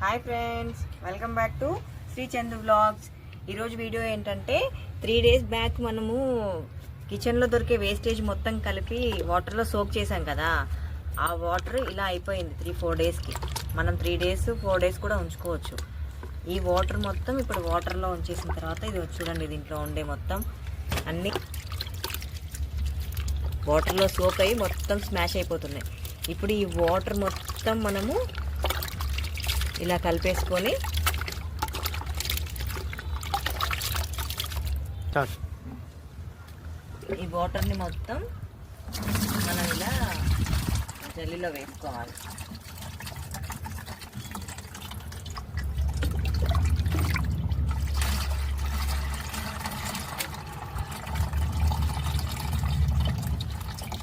Hi friends welcome back to Sri Chandu vlogs ఈరోజు video ఏంటంటే three days back మనము కిచెన్లో దొరికే వేస్టేజ్ మొత్తం కలిపి వాటర్లో సోక్ చేసాం కదా. ఆ వాటర్ ఇలా అయిపోయింది త్రీ ఫోర్ డేస్కి మనం త్రీ డేస్ ఫోర్ డేస్ కూడా ఉంచుకోవచ్చు. ఈ వాటర్ మొత్తం ఇప్పుడు వాటర్లో ఉంచేసిన తర్వాత ఇది చూడండి దీంట్లో ఉండే మొత్తం. అన్ని వాటర్లో సోక్ అయ్యి మొత్తం స్మాష్ అయిపోతున్నాయి. ఇప్పుడు ఈ వాటర్ మొత్తం మనము ఇలా కలిపేసుకొని ఈ వాటర్ని మొత్తం మనం ఇలా జల్లిలో వేసుకోవాలి.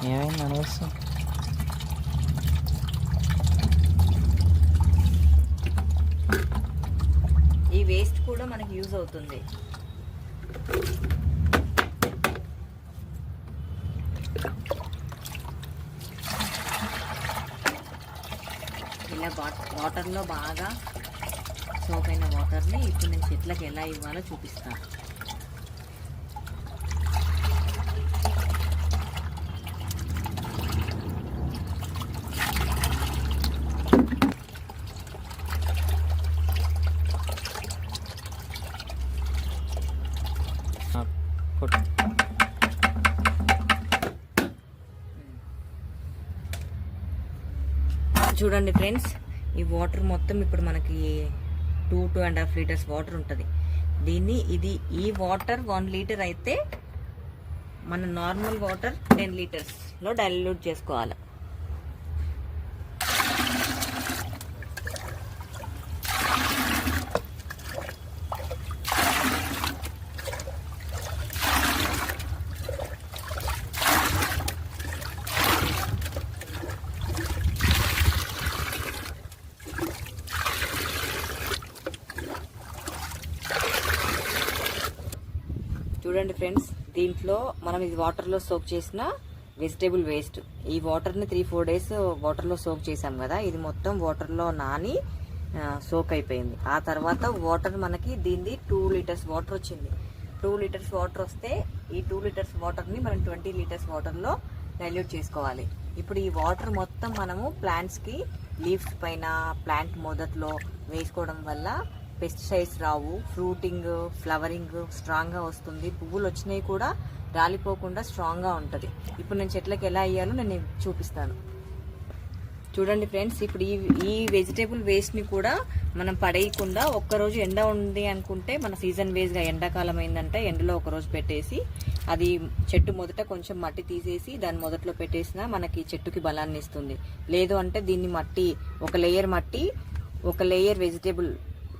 ఏమైంది అనవసరం ఈ వేస్ట్ కూడా మనకి యూజ్ అవుతుంది. ఇలా వాటర్లో బాగా సోప్ అయిన వాటర్ని ఇప్పుడు నేను చెట్లకు ఎలా ఇవ్వాలో చూపిస్తాను. చూడండి ఫ్రెండ్స్ ఈ వాటర్ మొత్తం ఇప్పుడు మనకి two two and half litres water ఉంటుంది. దీన్ని ఇది ఈ వాటర్ వన్ లీటర్ అయితే మన నార్మల్ వాటర్ టెన్ లీటర్స్లో డైల్యూట్ చేసుకోవాలి. చూడండి ఫ్రెండ్స్ దీంట్లో మనం ఇది వాటర్లో సోక్ చేసిన వెజిటేబుల్ వేస్ట్. ఈ వాటర్ని త్రీ ఫోర్ డేస్ వాటర్లో సోక్ చేసాం కదా ఇది మొత్తం వాటర్లో నాని సోక్ అయిపోయింది. ఆ తర్వాత వాటర్ మనకి దీనిది టూ లీటర్స్ వాటర్ వచ్చింది. టూ లీటర్స్ వాటర్ వస్తే ఈ టూ లీటర్స్ వాటర్ని మనం ట్వంటీ లీటర్స్ వాటర్లో డైల్యూట్ చేసుకోవాలి. ఇప్పుడు ఈ వాటర్ మొత్తం మనము ప్లాంట్స్కి లీవ్స్ పైన ప్లాంట్ మొదట్లో వేసుకోవడం వల్ల పెస్టిసైడ్స్ రావు ఫ్రూటింగ్ ఫ్లవరింగ్ స్ట్రాంగ్గా వస్తుంది. పువ్వులు వచ్చినాయి కూడా రాలిపోకుండా స్ట్రాంగ్గా ఉంటుంది. ఇప్పుడు నేను చెట్లకి ఎలా వేయాలో నేను చూపిస్తాను. చూడండి ఫ్రెండ్స్ ఇప్పుడు ఈ ఈ వెజిటేబుల్ వేస్ట్ని కూడా మనం పడేయకుండా ఒక్కరోజు ఎండ ఉంది అనుకుంటే మన సీజన్ వేస్గా ఎండాకాలం అయిందంటే ఎండలో ఒక రోజు పెట్టేసి అది చెట్టు మొదట కొంచెం మట్టి తీసేసి దాని మొదట్లో పెట్టేసినా మనకి చెట్టుకి బలాన్ని ఇస్తుంది లేదు అంటే దీన్ని మట్టి ఒక లేయర్ మట్టి ఒక లేయర్ వెజిటేబుల్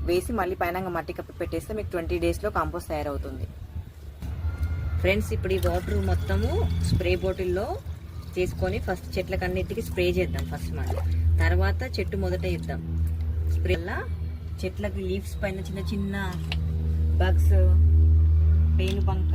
వేసి మళ్ళీ పైన మట్టి కప్పి పెట్టేస్తే మీకు ట్వంటీ డేస్లో కాంపోస్ట్ తయారవుతుంది. ఫ్రెండ్స్ ఇప్పుడు ఈ వాటర్ మొత్తము స్ప్రే బాటిల్లో చేసుకొని ఫస్ట్ చెట్లకన్నిటికి స్ప్రే చేద్దాం ఫస్ట్ మనం తర్వాత చెట్టు మొదట ఇద్దాం స్ప్రే వల్ల చెట్లకి లీవ్స్ పైన చిన్న చిన్న బగ్స్ పేను బంక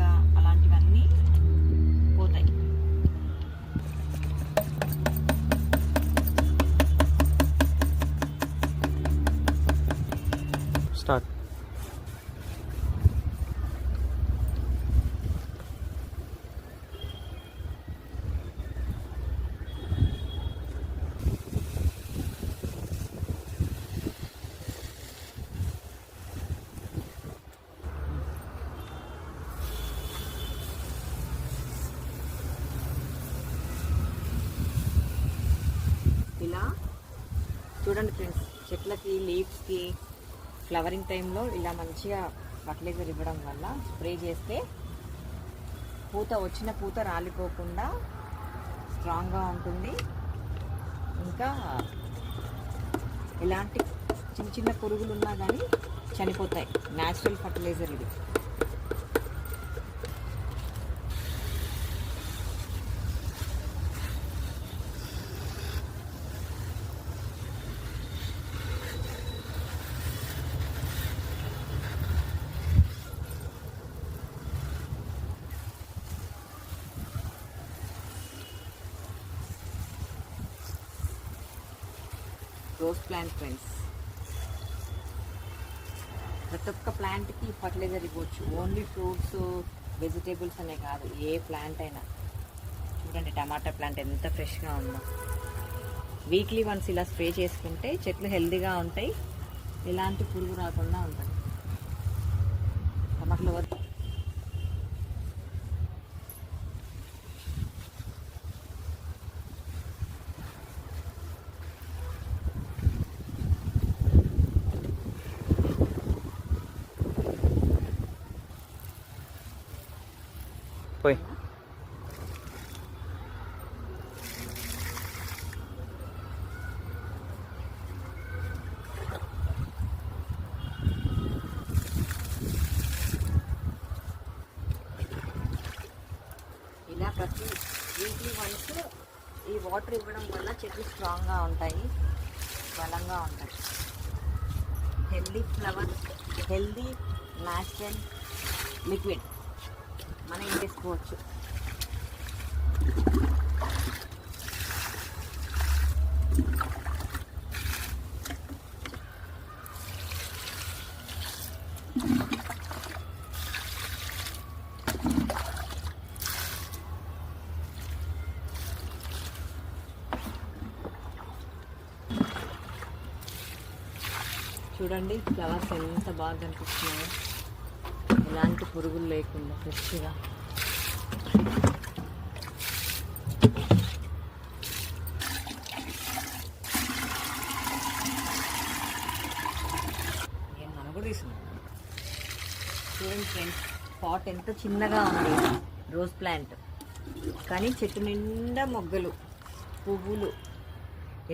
స్టార్ట్ ఇలా చూడండి ఫ్రెండ్స్ చెట్లకి లీవ్స్కి ఫ్లవరింగ్ టైంలో ఇలా మంచిగా ఫర్టిలైజర్ ఇవ్వడం వల్ల స్ప్రే చేస్తే పూత వచ్చిన పూత రాలిపోకుండా స్ట్రాంగ్గా ఉంటుంది. ఇంకా ఎలాంటి చిన్న చిన్న పురుగులు ఉన్నా కానీ చనిపోతాయి. న్యాచురల్ ఫర్టిలైజర్ ఇది. రోజ్ ప్లాంట్ ఫ్రెండ్స్ ప్రతి ఒక్క ప్లాంట్కి ఫర్టిలైజర్ ఇవ్వచ్చు. ఓన్లీ ఫ్రూట్స్ వెజిటేబుల్స్ అనే కాదు ఏ ప్లాంట్ అయినా. చూడండి టమాటా ప్లాంట్ ఎంత ఫ్రెష్గా ఉందో. వీక్లీ వన్స్ ఇలా స్ప్రే చేసుకుంటే చెట్లు హెల్తీగా ఉంటాయి. ఎలాంటి పురుగు రాకుండా ఉంటాయి. టమాటాలు వద్ద పోయి ఇలా ప్రతి వీక్లీ వన్స్ ఈ వాటర్ ఇవ్వడం వల్ల చెట్లు స్ట్రాంగ్గా ఉంటాయి బలంగా ఉంటాయి. Healthy flowers healthy natural liquid మనం ఏం చేసుకోవచ్చు? చూడండి ఫ్లవర్స్ ఎంత బాగా కనిపిస్తున్నాయో. ఎలాంటి పురుగులు లేకుండా ఫ్రెష్గా. తీసుకున్నాం చూడండి ఫ్రెండ్స్ పాట్ ఎంత చిన్నగా ఉంది రోజ్ ప్లాంట్. కానీ చెట్టు నిండా మొగ్గలు పువ్వులు.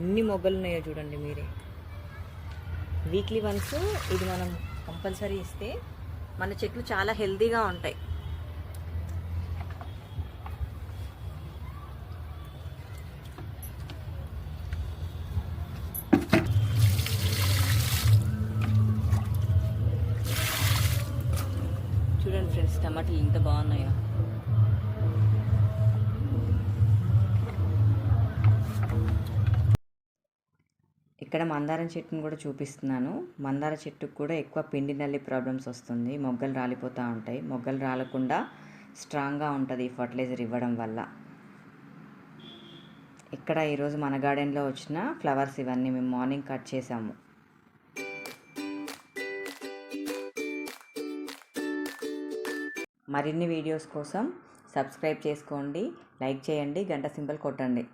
ఎన్ని మొగ్గలు ఉన్నాయో చూడండి మీరే. వీక్లీ వన్స్ ఇది మనం కంపల్సరీ ఇస్తే మన చెట్లు చాలా హెల్తీగా ఉంటాయి. చూడండి ఫ్రెండ్స్ టమాటాలు ఎంత బాగున్నాయో? ఇక్కడ మందారం చెట్టును కూడా చూపిస్తున్నాను. మందార చెట్టుకు కూడా ఎక్కువ పిండి నల్లి ప్రాబ్లమ్స్ వస్తుంది. మొగ్గలు రాలిపోతూ ఉంటాయి. మొగ్గలు రాలకుండా స్ట్రాంగ్గా ఉంటుంది ఈ ఫర్టిలైజర్ ఇవ్వడం వల్ల. ఇక్కడ ఈరోజు మన గార్డెన్లో వచ్చిన ఫ్లవర్స్ ఇవన్నీ మేము మార్నింగ్ కట్ చేసాము. మరిన్ని వీడియోస్ కోసం సబ్స్క్రైబ్ చేసుకోండి లైక్ చేయండి గంట సింబల్ కొట్టండి.